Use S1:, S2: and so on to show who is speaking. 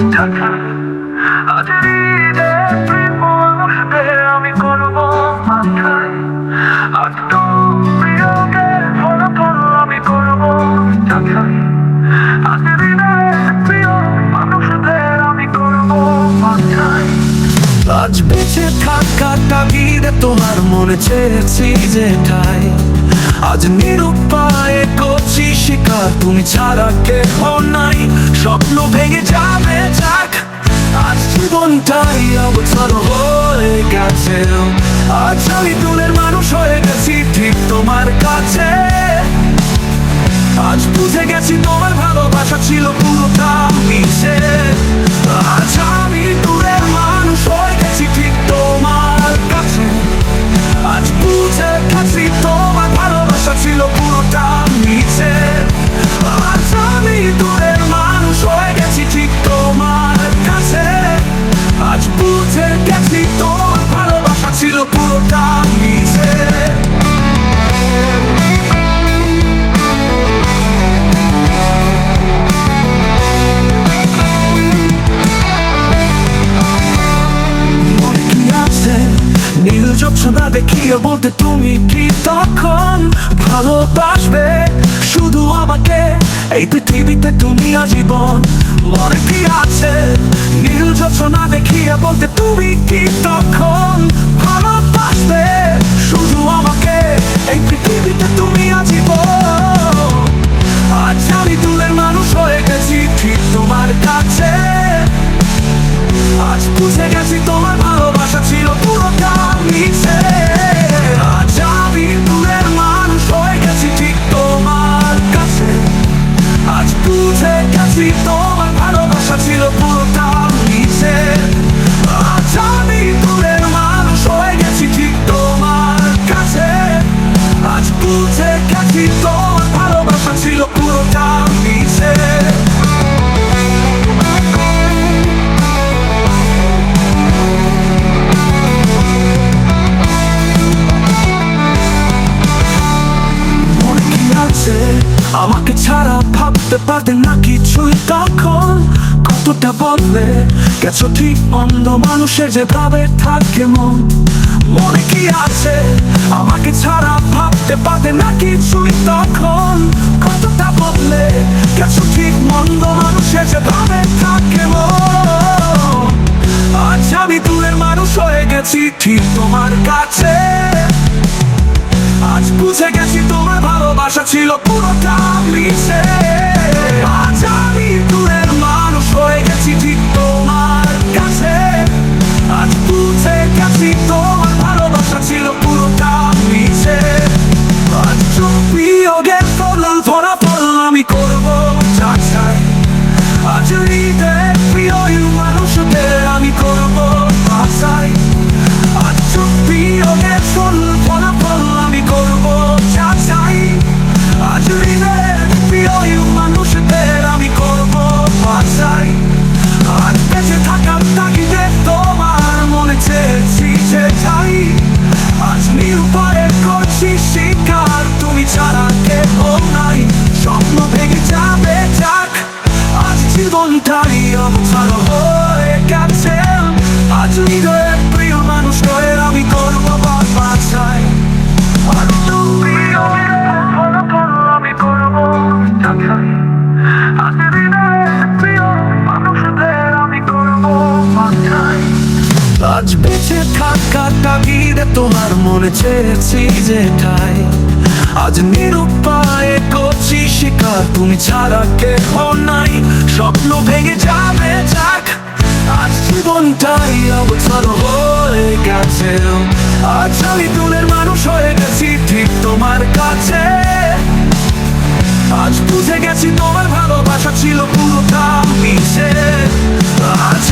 S1: আজ হৃদয়ে প্রেম গিয়ে তোমার মনে চেয়েছি যেটাই আজ নিরুপায়ে করছি শিকার, তুমি ছাড়া কেহ নাই। স্বপ্ন ভেঙে যাবে, যাক, আজ জীবনটাই অবসর হয়ে গেছে। আজ আমি দূরের মানুষ হয়ে গেছি, ঠিক তোমার কাছে। আজ বুঝে গেছি তোমার ভালোবাসা ছিল পুরোটা। তখন ভালোবাসবে শুধু আমাকে। এই পৃথিবীতে তুমি আজীবন। মনে কি আছে? নীল যোৎসনা দেখিয়ে বলতে তুমি কি তখন ভাবতে পারতে না কিছুই তখন কতটা বললে গেছো ঠিক অন্ধ মানুষের যেভাবে থাকে মন। মনে কি আছে? আমাকে ছাড়া ভাবতে পারতে না কিছুই তখন কতটা বললে গেছো ঠিক মন্দ মানুষের যেভাবে থাকে মন। আজ আমি দূরের মানুষ হয়ে গেছি ঠিক তোমার কাছে। আজ বুঝে গেছি তোমার ভালোবাসা ছিল পুরোটা মিশে। আজ আমি তোমার মনে চেয়েছি যেটাই আজ নিরুপায়ে করছি শিকার, তুমি ছাড়া কেহ নাই। স্বপ্ন ভেঙে যাবে, যাক, আজ জীবনটাই অবসর হয়ে গেছে। আজ আমি দূরের মানুষ হয়ে গেছি, ঠিক তোমার কাছে। আজ বুঝে গেছি তোমার ভালোবাসা ছিল পুরোটা মিশে। আজ